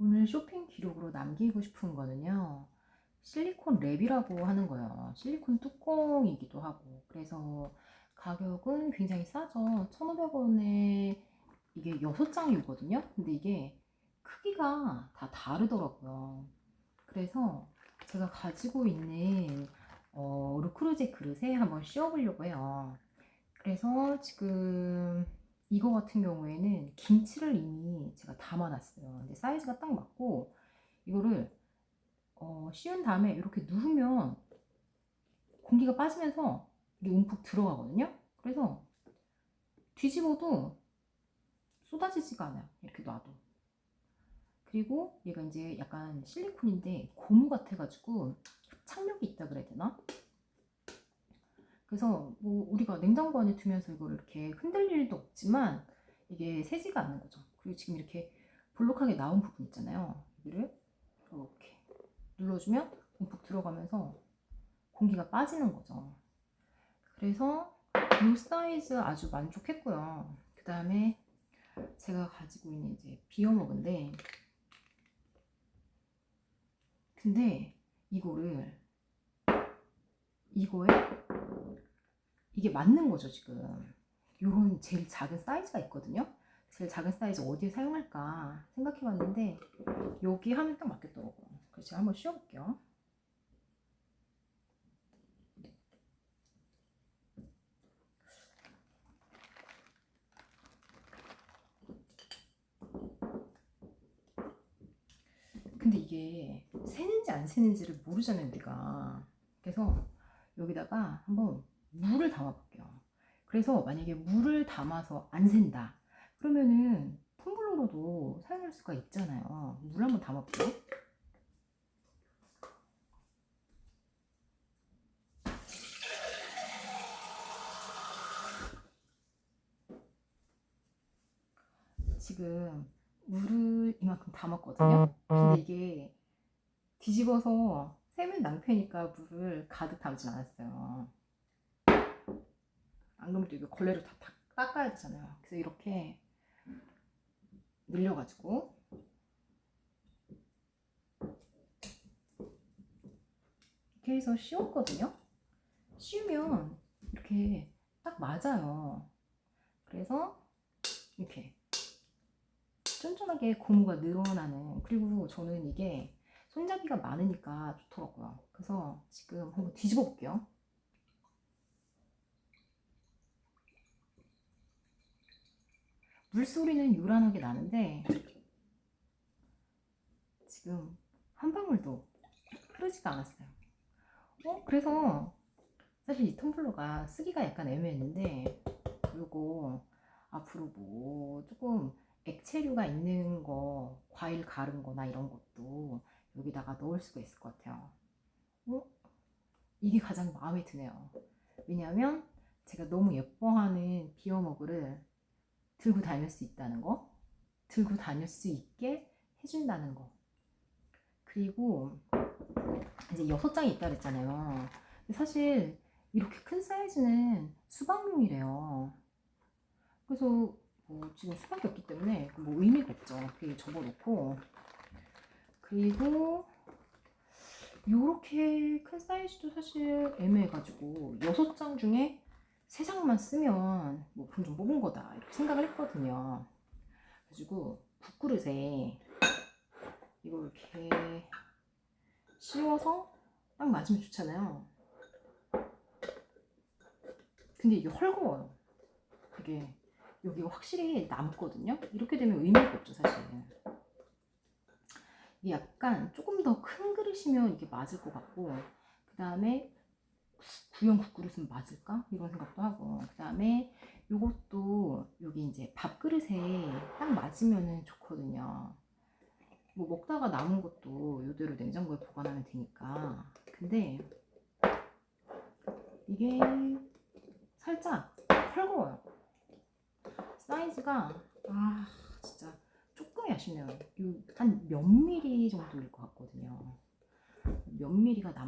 오늘 쇼핑 기록으로 남기고 싶은 거는요. 실리콘 랩이라고 하는 거예요. 실리콘 뚜껑이기도 하고. 그래서 가격은 굉장히 싸죠. 1,500원에 이게 6장이 오거든요. 근데 이게 크기가 다 다르더라고요. 그래서 제가 가지고 있는 어, 루크루제 그릇에 한번 씌워보려고 해요. 그래서 지금 이거 같은 경우에는 김치를 이미 제가 담아놨어요. 근데 사이즈가 딱 맞고 이거를 어, 씌운 다음에 이렇게 누르면 공기가 빠지면서 이게 움푹 들어가거든요. 그래서 뒤집어도 쏟아지지가 않아요. 이렇게 놔도. 그리고 얘가 이제 약간 실리콘인데 고무 같아가지고 흡착력이 있다 그래야 되나? 그래서 뭐 우리가 냉장고 안에 두면서 이걸 이렇게 흔들 일도 없지만 이게 새지가 않는 거죠. 그리고 지금 이렇게 볼록하게 나온 부분 있잖아요. 여기를 이렇게 눌러주면 움푹 들어가면서 공기가 빠지는 거죠. 그래서 이 사이즈 아주 만족했고요. 그 다음에 제가 가지고 있는 이제 비어먹은데 근데 이거를 이거에? 이게 맞는 거죠 지금. 요런 제일 작은 사이즈가 있거든요? 제일 작은 사이즈 어디에 사용할까 생각해 봤는데 여기 하면 딱 맞겠더라고요. 그래서 제가 한번 씌워볼게요. 근데 이게 새는지 안 새는지를 모르잖아요 우리가. 그래서 여기다가 한번 물을 담아 볼게요. 그래서 만약에 물을 담아서 안 샌다. 그러면은 텀블러로도 사용할 수가 있잖아요. 물 한번 담아 볼게요. 지금 물을 이만큼 담았거든요. 근데 이게 뒤집어서 세면 낭패니까 물을 가득 담진 않았어요. 안 그러면 또 이거 걸레로 다 닦- 닦아야 되잖아요. 그래서 이렇게 늘려가지고 이렇게 해서 씌웠거든요. 씌우면 이렇게 딱 맞아요. 그래서 이렇게 쫀쫀하게 고무가 늘어나는 그리고 저는 이게 손잡이가 많으니까 좋더라고요. 그래서 지금 한번 뒤집어 볼게요. 물소리는 요란하게 나는데 지금 한 방울도 흐르지가 않았어요. 어? 그래서 사실 이 텀블러가 쓰기가 약간 애매했는데 요거 앞으로 뭐 조금 액체류가 있는 거, 과일 가른 거나 이런 것도 여기다가 넣을 수가 있을 것 같아요. 어? 이게 가장 마음에 드네요. 왜냐하면 제가 너무 예뻐하는 비어머그를 들고 다닐 수 있다는 거, 들고 다닐 수 있게 해준다는 거. 그리고 이제 여섯 장이 있다 그랬잖아요. 사실 이렇게 큰 사이즈는 수박용이래요. 그래서 뭐 지금 수밖에 없기 때문에 뭐 의미가 없죠. 그게 접어놓고 그리고 요렇게 큰 사이즈도 사실 애매해가지고 여섯 장 중에 세 장만 쓰면 뭐돈좀 뽑은 거다 이렇게 생각을 했거든요. 그래가지고 국그릇에 이거 이렇게 씌워서 딱 맞으면 좋잖아요. 근데 이게 헐거워요. 되게 여기가 확실히 남거든요. 이렇게 되면 의미가 없죠, 사실. 약간 조금 더 큰 그릇이면 이게 맞을 것 같고, 그 다음에 구형 국그릇은 맞을까? 이런 생각도 하고, 그 다음에 요것도 여기 이제 밥그릇에 딱 맞으면은 좋거든요. 뭐 먹다가 남은 것도 이대로 냉장고에 보관하면 되니까. 근데 이게 살짝 헐거워요. 사이즈가 아 진짜 아쉽네요. 한 몇 미리 정도일 것 같거든요. 몇 미리가 남